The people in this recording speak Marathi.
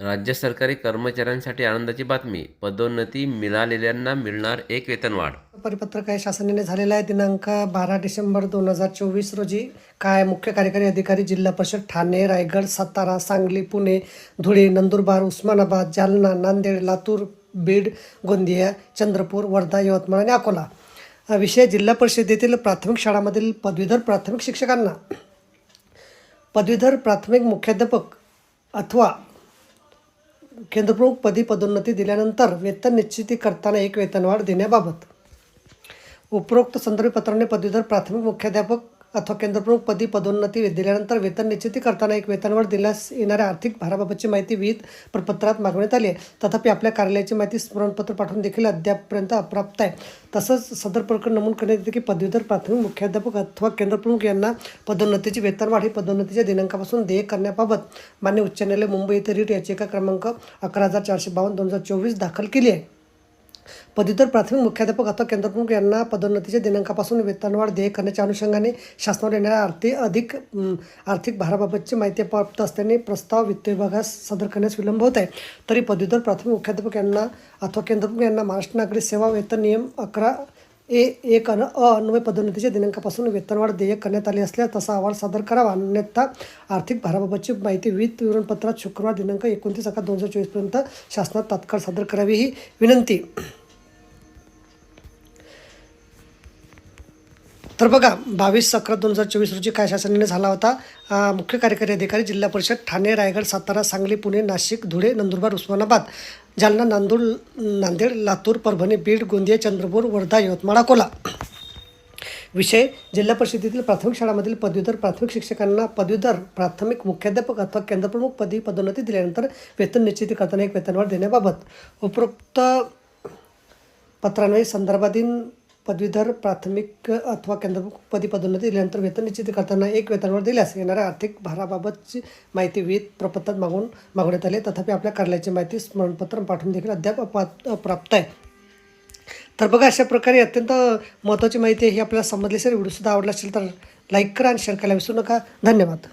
राज्य सरकारी कर्मचाऱ्यांसाठी आनंदाची बातमी. पदोन्नती मिळालेल्यांना मिळणार एक वेतनवाढ. परिपत्रक आहे शासनाने झालेला आहे. दिनांक बारा डिसेंबर दोन हजार चोवीस रोजी काय मुख्य कार्यकारी अधिकारी जिल्हा परिषद ठाणे रायगड सातारा सांगली पुणे धुळे नंदुरबार उस्मानाबाद जालना नांदेड लातूर बीड गोंदिया चंद्रपूर वर्धा यवतमाळ आणि अकोला. हा विषय जिल्हा परिषदेतील प्राथमिक शाळांमधील पदवीधर प्राथमिक शिक्षकांना. पदवीधर प्राथमिक मुख्याध्यापक अथवा केंद्रप्रमुख पदी पदोन्नती दिल्यानंतर वेतन निश्चिती करताना एक वेतनवाढ देण्याबाबत. उपरोक्त संदर्भ पत्राने पदवीधर प्राथमिक मुख्याध्यापक अथवा केंद्रप्रमुख पदी पदोन्नती दिल्यानंतर वेतन निश्चिती करताना एक वेतनवाढ दिल्यास येणाऱ्या आर्थिक भाराबाबतची माहिती विहित प्रपत्रात मागवण्यात आली आहे. तथापि आपल्या कार्यालयाची माहिती स्मरणपत्र पाठवून देखील अद्यापपर्यंत अप्राप्त आहे. तसंच सदर प्रकरण नमूद करण्यात येते की पदवीधर प्राथमिक मुख्याध्यापक अथवा केंद्रप्रमुख यांना पदोन्नतीची वेतनवाढ ही पदोन्नतीच्या दिनांकापासून देय करण्याबाबत मान्य उच्च न्यायालय मुंबई येथे रीट याचिका क्रमांक अकरा हजार चारशे बावन्न दोन हजार चोवीस दाखल केली आहे. पदवीधर प्राथमिक मुख्याध्यापक अथवा केंद्रप्रमुख यांना पदोन्नतीच्या दिनांकापासून वेतनवाढ देय करण्याच्या अनुषंगाने शासनावर येणाऱ्या आर्थिक अधिक आर्थिक भाराबाबतची माहिती प्राप्त असल्याने प्रस्ताव वित्त विभागास सादर करण्यास विलंब होत आहे. तरी पदवीधर प्राथमिक मुख्याध्यापक यांना अथवा केंद्रप्रमुख यांना महाराष्ट्र नागरिक सेवा वेतन नियम अकरा ए एक अन अन्वय पदोन्नतीच्या दिनांकापासून वेतनवाढ देय करण्यात आली असल्यास तसा अहवाल सादर करावा. अन्यथा आर्थिक भाराबाबतची माहिती वित्त विवरणपत्रात शुक्रवार दिनांक एकोणतीस अकरा दोन हजार चोवीसपर्यंत शासनात तात्काळ सादर करावी ही विनंती. तर बघा बावीस अकरा दोन हजार चोवीस रोजी काय शासनाने झाला होता? मुख्य कार्यकारी अधिकारी जिल्हा परिषद ठाणे रायगड सातारा सांगली पुणे नाशिक धुळे नंदुरबार उस्मानाबाद जालना नांदूर नांदेड लातूर परभणी बीड गोंदिया चंद्रपूर वर्धा यवतमाळ अकोला. विषय जिल्हा परिषदेतील प्राथमिक शाळांमधील पदवीधर प्राथमिक शिक्षकांना पदवीधर प्राथमिक मुख्याध्यापक अथवा केंद्रप्रमुख पदी पदोन्नती दिल्यानंतर वेतन निश्चिती करताना एक वेतनवाढ देण्याबाबत उपरोक्त पत्रान्वये संदर्भाधीन पदवीधर प्राथमिक अथवा केंद्रपदी पदोन्नती दिल्यानंतर वेतन निश्चित करताना एक वेतनावर दिल्यास येणाऱ्या आर्थिक भाराबाबतची माहिती विविध प्रपत्रात मागून मागवण्यात आली. तथापि आपल्या कार्यालयाची माहिती स्मरणपत्र पाठवून देखील अद्याप प्राप्त आहे. तर बघा अशा प्रकारे अत्यंत महत्त्वाची माहिती आहे ही आपल्याला समजली असेल व्हिडिओसुद्धा आवडला असेल तर लाईक करा आणि शेअर करायला विसरू नका. धन्यवाद.